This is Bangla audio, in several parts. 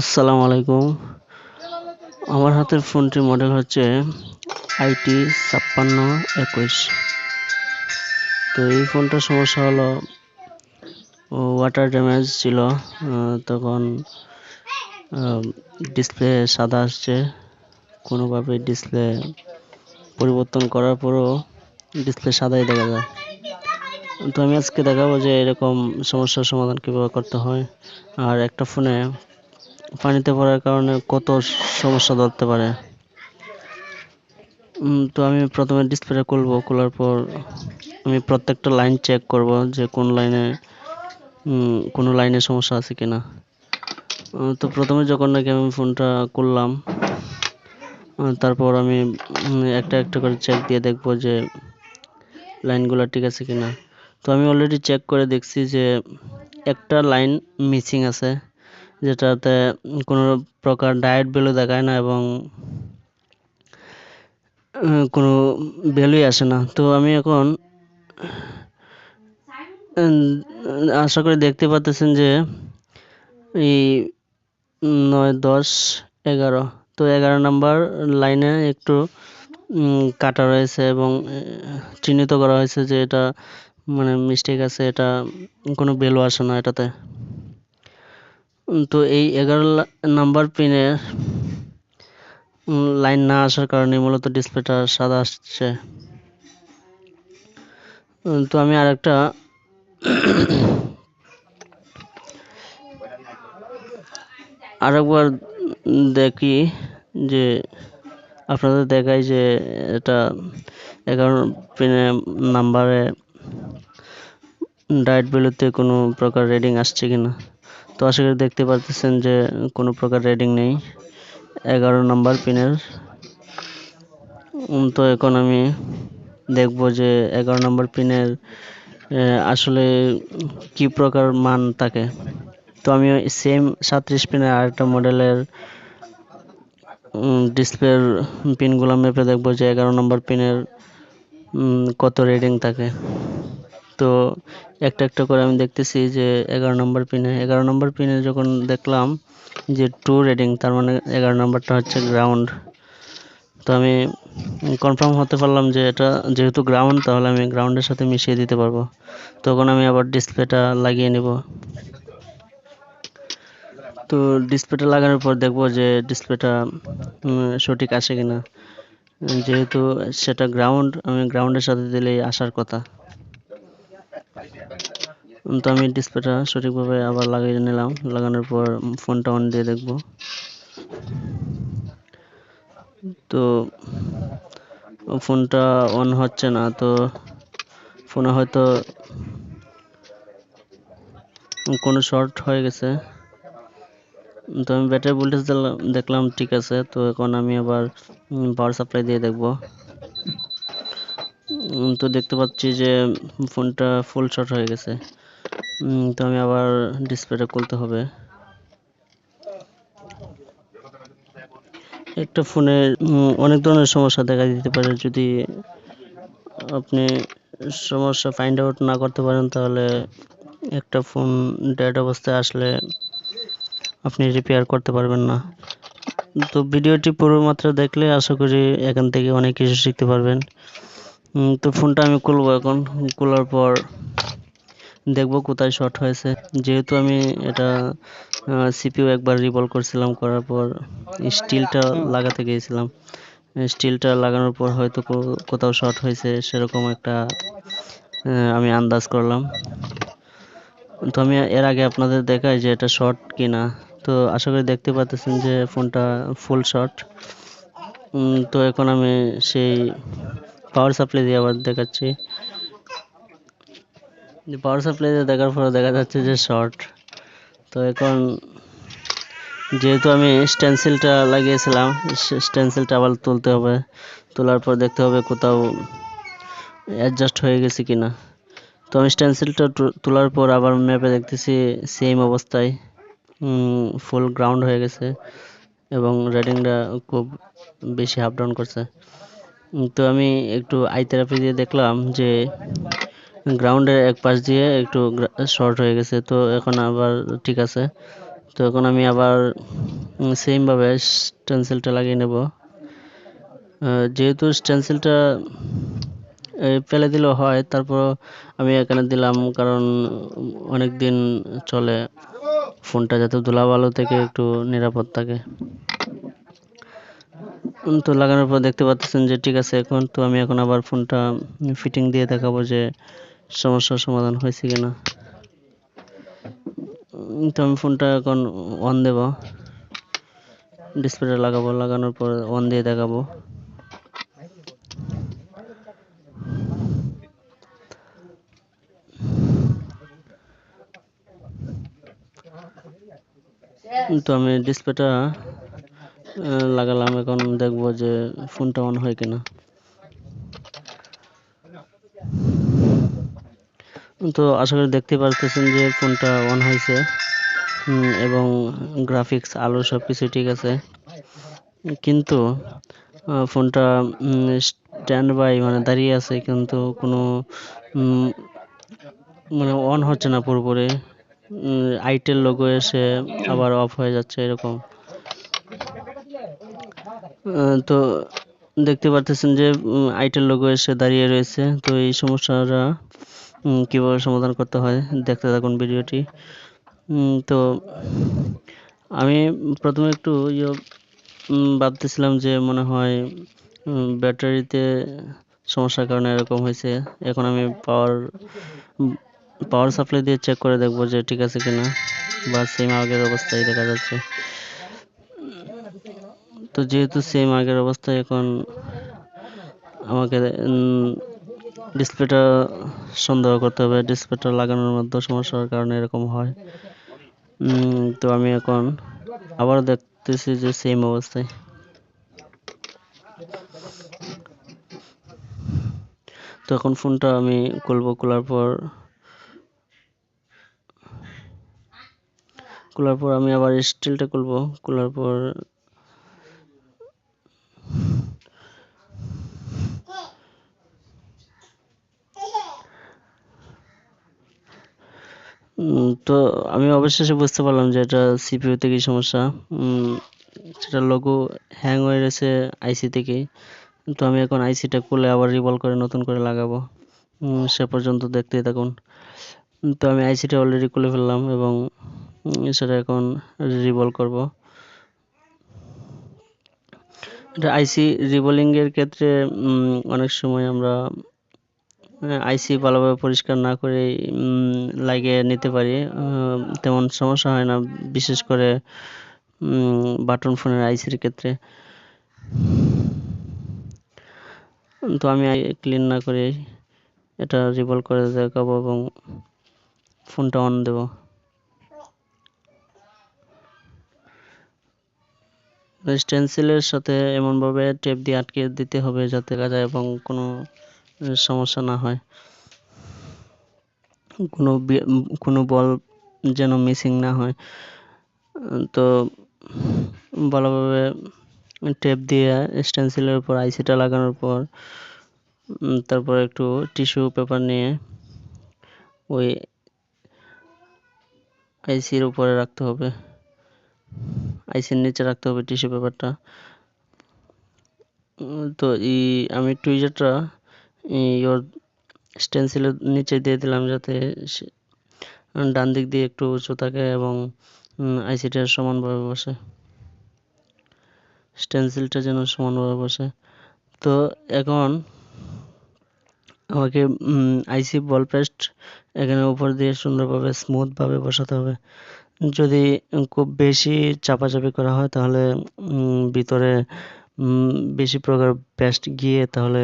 আসসালামু আলাইকুম। আমার হাতের ফোনটির মডেল হচ্ছে আইটি ছাপ্পান্ন একুশ। তো এই ফোনটার সমস্যা হলো ওয়াটার ড্যামেজ ছিল তখন ডিসপ্লে সাদা আসছে। কোনোভাবে ডিসপ্লে পরিবর্তন করার পরও ডিসপ্লে সাদাই দেখা যায়। তো আমি আজকে দেখাবো যে এরকম সমস্যার সমাধান কীভাবে করতে হয়। আর একটা ফোনে পানিতে পড়ার কারণে কত সমস্যা ধরতে পারে। তো আমি প্রথমে ডিসপ্লে খুলব, খোলার পর আমি প্রত্যেকটা লাইন চেক করব যে কোন লাইনে কোনো লাইনে সমস্যা আছে কিনা। তো প্রথমে যখন নাকি আমি ফোনটা করলাম তারপর আমি একটা একটা করে চেক দিয়ে দেখব যে লাইনগুলো ঠিক আছে কিনা। তো আমি অলরেডি চেক করে দেখছি যে একটা লাইন মিসিং আছে। যেটাতে কোনো প্রকার ডায়েট ভ্যালু দেখায় না এবং কোনো ভ্যালুই আসে না। তো আমি এখন আশা করি দেখতে পাচ্ছেন যে এই নয়, দশ, এগারো, তো এগারো নাম্বার লাইনে একটু কাটা রয়েছে এবং চিহ্নিত করা হয়েছে যে এটা মানে মিস্টেক আছে, এটা কোনো ভ্যালু আসে না এটাতে। তো এই এগারো নাম্বার পিনের লাইন না আসার কারণে মূলত ডিসপ্লেটা সাদা আসছে। তো আমি আর আরেকটা আরেকবার দেখি যে আপনাদের দেখাই যে এটা এগারো পিনে নাম্বারে ডায়েট ভ্যালুতে কোনো প্রকার রেডিং আসছে কিনা। তো আশা করি দেখতে পাচ্ছেন যে কোনো প্রকার রেডিং নেই। এগারো নাম্বার পিনের। তো এখন আমি দেখব যে এগারো নম্বর পিনের আসলে কি প্রকার মান থাকে তো আমি সেম সাতত্রিশ পিনের আরেকটা মডেলের ডিসপ্লের পিনগুলো মেপে দেখব যে এগারো নম্বর পিনের কত রেডিং থাকে তো একটা একটা করে আমি দেখতেছি যে এগারো নম্বর পিনে এগারো নম্বর পিনে যখন দেখলাম যে টু রেডিং তার মানে এগারো নম্বরটা হচ্ছে গ্রাউন্ড তো আমি কনফার্ম হতে পারলাম যে এটা যেহেতু গ্রাউন্ড তাহলে আমি গ্রাউন্ডের সাথে মিশিয়ে দিতে পারব। তখন আমি আবার ডিসপ্লেটা লাগিয়ে নেব। তো ডিসপ্লেটা লাগানোর পর দেখব যে ডিসপ্লেটা সঠিক আসে কিনা। যেহেতু সেটা গ্রাউন্ড আমি গ্রাউন্ডের সাথে দিলেই আসার কথা। তো আমি ডিসপ্লেটা সঠিকভাবে আবার লাগিয়ে নিলাম। লাগানোর পর ফোনটা অন দিয়ে দেখব। তো ফোনটা অন হচ্ছে না, তো ফোনে হয়তো কোনো শর্ট হয়ে গেছে। তো আমি ব্যাটারি ভোল্টেজ দেখলাম ঠিক আছে, তো এখন আমি আবার পাওয়ার সাপ্লাই দিয়ে দেখব। তো দেখতে পাচ্ছি যে ফোনটা ফুল শর্ট হয়ে গেছে। তো আমি আবার ডিসপ্লেটা খুলতে হবে। একটা ফোনে অনেক ধরনের সমস্যা দেখা দিতে পারে। যদি আপনি সমস্যা ফাইন্ড আউট না করতে পারেন, তাহলে একটা ফোন ডেড অবস্থায় আসলে আপনি রিপেয়ার করতে পারবেন না। তো ভিডিওটি পুরো মাত্রা দেখলে আশা করি এখান থেকে অনেক কিছু শিখতে পারবেন। তো ফোনটা আমি খুলবো এখন। খোলার পর দেখব কোথায় শর্ট হয়েছে। যেহেতু আমি এটা সিপিউ একবার রিভল করছিলাম, করার পর স্টিলটা লাগাতে গিয়েছিলাম। স্টিলটা লাগানোর পর হয়তো কোথাও শর্ট হয়েছে, সেরকম একটা আমি আন্দাজ করলাম। তো আমি এর আগে আপনাদের দেখাই যে এটা শর্ট কিনা। তো আশা করি দেখতে পাচ্ছেন যে ফোনটা ফুল শর্ট তো এখন আমি সেই পাওয়ার সাপ্লাই দিয়ে আবার দেখাচ্ছি। পাওয়ার সাপ্লাই দেখার পরে দেখা যাচ্ছে যে শর্ট তো এখন যেহেতু আমি স্টেন্সিলটা লাগিয়েছিলাম স্টেন্সিলটা আবার তুলতে হবে। তোলার পর দেখতে হবে কোথাও অ্যাডজাস্ট হয়ে গেছে কি না তো আমি স্টেন্সিলটা তোলার পর আবার ম্যাপে দেখতেছি সেম অবস্থায়। ফুল গ্রাউন্ড হয়ে গেছে এবং রেডিংটা খুব বেশি আপ ডাউন করছে। তো আমি একটু আই থেরাপি দিয়ে দেখলাম যে গ্রাউন্ডের এক পাশ দিয়ে একটু শর্ট হয়ে গেছে, তো এখন আবার ঠিক আছে। তো এখন আমি আবার সেমভাবে স্টেন্সিলটা লাগিয়ে নেব। যেহেতু স্টেন্সিলটা ফেলে দিলেও হয়, তারপর আমি এখানে দিলাম কারণ অনেক দিন চলে ফোনটা যাতে ধুলাবালু থেকে একটু নিরাপদ থাকে। তো লাগানোর পর দেখতে পাচ্ছেন যে ঠিক আছে, এখন তো আমি এখন আবার ফোনটা ফিটিং দিয়ে দেখাবো যে সমস্যার সমাধান হয়েছে কিনা? তো আমি ফোনটা এখন অন দেব। ডিসপ্লেটা লাগাবো, লাগানোর পর অন দিয়ে দেখাবো। তো আমি ডিসপ্লেটা লাগালাম, এখন দেখব যে ফোনটা অন হয় কিনা। তো আশা করি দেখতে পারতেছেন যে ফোনটা অন হয়েছে। এবং গ্রাফিক্স আলো সব কিছু ঠিক আছে। কিন্তু ফোনটা স্ট্যান্ড বাই মানে দাঁড়িয়ে আছে, কিন্তু কোনো মানে অন হচ্ছে না পুরোপুরি। আইটেল লোগো এসে আবার অফ হয়ে যাচ্ছে এরকম। তো দেখতে পারতেছেন যে আইটেল লোগো এসে দাঁড়িয়ে রয়েছে। তো এই সমস্যাটা কীভাবে সমাধান করতে হয়, দেখতে থাকুন ভিডিওটি। তো আমি প্রথমে একটু ইয়ে ভাবতেছিলাম যে মনে হয় ব্যাটারিতে সমস্যার কারণে এরকম হয়েছে। এখন আমি পাওয়ার পাওয়ার সাপ্লাই দিয়ে চেক করে দেখব যে ঠিক আছে কিনা বা সেম আগের অবস্থায় দেখা যাচ্ছে। তো যেহেতু সেম আগের অবস্থায় এখন আমাকে ডিসপ্লেটা সন্দেহ করতে হবে। ডিসপ্লেটা লাগানোর মধ্যে সমস্যার কারণে এরকম হয়। তো আমি এখন আবার দেখতেছি যে সেম অবস্থায়। তো এখন ফোনটা আমি খুলবো, খোলার পর খোলার পর আমি আবার স্টিলটা খুলবো। খোলার পর তো আমি অবশেষে বুঝতে পারলাম যে এটা সিপিইউ থেকেই সমস্যা। সেটা লোগো হ্যাং হয়ে গেছে আইসি থেকেই তো আমি এখন আইসিটা খুলে আবার রিভলভ করে নতুন করে লাগাবো। সে পর্যন্ত দেখতেই থাকুন। তো আমি আইসিটা অলরেডি খুলে ফেললাম এবং সেটা এখন রিভলভ করব। এটা আইসি রিভলিংয়ের ক্ষেত্রে অনেক সময় আমরা আইসি ভালোভাবে পরিষ্কার না করে লাগিয়ে নিতে পারি তেমন সমস্যা হয় না, বিশেষ করে বাটন ফোনের আইসির ক্ষেত্রে। তো আমি ক্লিন না করে এটা রিভলভ করে দেখাবো এবং ফোনটা অন দেব। স্টেন্সিলের সাথে এমনভাবে টেপ দিয়ে আটকে দিতে হবে যাতে কাজা এবং কোনো সমস্যা না হয়। কোনো কোনো বল যেন মিসিং না হয়। তো ভালোভাবে টেপ দিয়ে স্টেন্সিলের উপর আইসিটা লাগানোর পর তারপর একটু টিস্যু পেপার নিয়ে ওই আইসির উপরে রাখতে হবে। আইসির নিচে রাখতে হবে টিস্যু পেপারটা তো এই, আমি টুইজারটা ওর স্টেন্সিলের নিচে দিয়ে দিলাম যাতে ডান দিক দিয়ে একটু উঁচু থাকে এবং আইসিটা সমানভাবে বসে। স্টেন্সিলটা যেন সমানভাবে বসে। তো এখন আমাকে আইসি বল পেস্ট এখানে উপর দিয়ে সুন্দরভাবে স্মুথভাবে বসাতে হবে। যদি খুব বেশি চাপাচাপি করা হয় তাহলে ভিতরে বেশি প্রকার পেস্ট গিয়ে তাহলে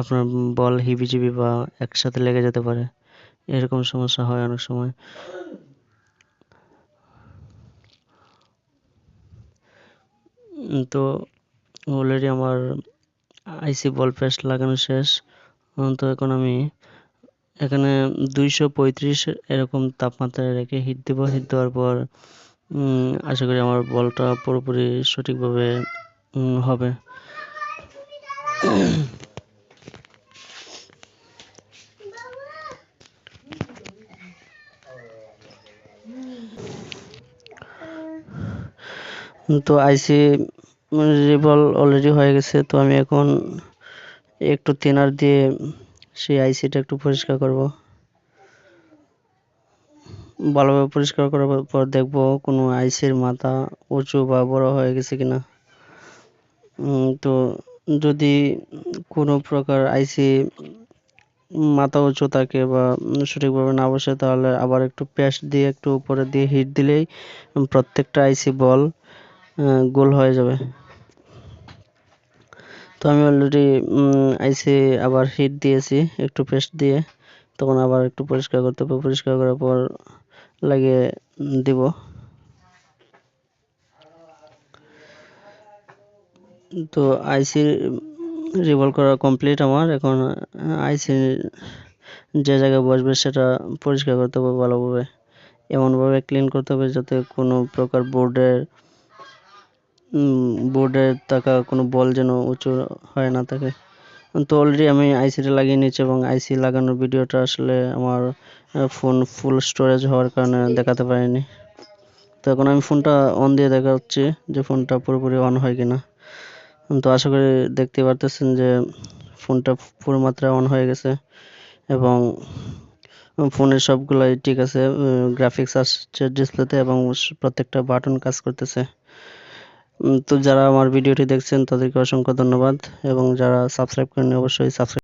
আপনার বল হিবিজিবি বা একসাথে লেগে যেতে পারে। এরকম সমস্যা হয় অনেক সময়। তো অলরেডি আমার আইসি বল পেস্ট লাগানো শেষ। তো এখন আমি এখানে দুইশো পঁয়ত্রিশ এরকম তাপমাত্রায় রেখে হিট দেবো। হিট দেওয়ার পর আশা করি আমার বলটা পুরোপুরি সঠিকভাবে হবে। তো আইসি রিভল অলরেডি হয়ে গেছে, তো আমি এখন একটু থিনার দিয়ে সেই আইসিটা একটু পরিষ্কার করব। ভালোভাবে পরিষ্কার করার পর দেখব কোনো আইসির মাথা উঁচু বা বড় হয়ে গেছে কিনা। তো যদি কোনো প্রকার আইসি মাথা উঁচু থাকে বা সঠিকভাবে না বসে, তাহলে আবার একটু পেস্ট দিয়ে একটু উপরে দিয়ে হিট দিলেই প্রত্যেকটা আইসি বল গোল হয়ে যাবে। তো আমি অলরেডি আইসি আবার হিট দিয়েছি, একটু পেস্ট দিয়ে। তখন আবার একটু পরিষ্কার করতে হবে। পরিষ্কার করার পর লাগিয়ে দিব। তো আইসি রিভলভ করা কমপ্লিট আমার। এখন আইসি যে জায়গায় বসবে সেটা পরিষ্কার করতে হবে ভালোভাবে। এমনভাবে ক্লিন করতে হবে যাতে কোনো প্রকার বোর্ডের বোর্ডের থাকা কোনো বল যেন উঁচু হয় না থাকে। তো অলরেডি আমি আইসিটা লাগিয়ে নিয়েছি এবং আইসি লাগানোর ভিডিওটা আসলে আমার ফোন ফুল স্টোরেজ হওয়ার কারণে দেখাতে পারিনি। তো এখন আমি ফোনটা অন দিয়ে দেখা হচ্ছে যে ফোনটা পুরোপুরি অন হয় কি না তো আশা করি দেখতে পারতেছেন যে ফোনটা পুরো মাত্রায় অন হয়ে গেছে এবং ফোনের সবগুলাই ঠিক আছে গ্রাফিক্স আসছে ডিসপ্লেতে এবং প্রত্যেকটা বাটন কাজ করতেছে। তো যারা আমার ভিডিওটি দেখছেন তাদেরকে অসংখ্য ধন্যবাদ এবং যারা সাবস্ক্রাইব করেন অবশ্যই সাবস্ক্রাইব